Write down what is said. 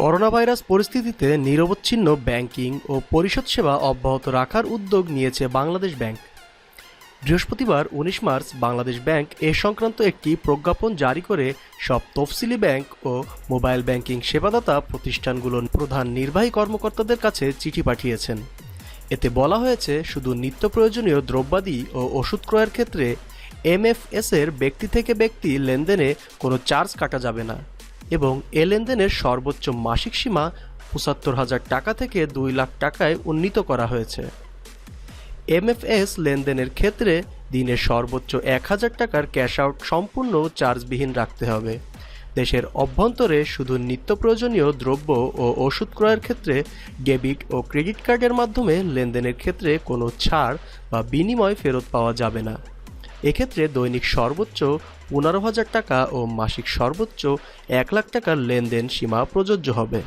Corona virus পরিস্থিতিতে নিরবচ্ছিন্ন banking ও পরিষদ সেবা অব্যাহত রাখার উদ্যোগ নিয়েছে বাংলাদেশ ব্যাংক। বৃহস্পতিবার উনিশ মার্চ বাংলাদেশ ব্যাংক এ সংক্রান্ত একটি প্রজ্ঞাপন জারি করে সব তফসিলি ব্যাংক ও মোবাইল ব্যাংকিং সেবাদাতা প্রতিষ্ঠানগুলোর প্রধান নির্বাহী কর্মকর্তাদের কাছে চিঠি পাঠিয়েছেন। এতে বলা হয়েছে, শুধু নিত্য প্রয়োজনীয় দ্রব্যাদি ও ওষুধ ক্রয়ের ক্ষেত্রে এমএফএস এর ব্যক্তি থেকে ব্যক্তি লেনদেনে কোনো চার্জ কাটা যাবে না। এবং এ লেনদেনের সর্বোচ্চ মাসিক সীমা পঁচাত্তর হাজার টাকা থেকে দুই লাখ টাকায় উন্নীত করা হয়েছে। এমএফএস লেনদেনের ক্ষেত্রে দিনে সর্বোচ্চ এক হাজার টাকার ক্যাশ আউট সম্পূর্ণ চার্জবিহীন রাখতে হবে। দেশের অভ্যন্তরে শুধু নিত্য প্রয়োজনীয় দ্রব্য ও ওষুধ ক্রয়ের ক্ষেত্রে ডেবিট ও ক্রেডিট কার্ডের মাধ্যমে লেনদেনের ক্ষেত্রে কোনো ছাড় বা বিনিময় ফেরত পাওয়া যাবে না। এক্ষেত্রে দৈনিক সর্বোচ্চ পনেরো হাজার টাকা ও মাসিক সর্বোচ্চ এক লাখ টাকার লেনদেন সীমা প্রযোজ্য হবে।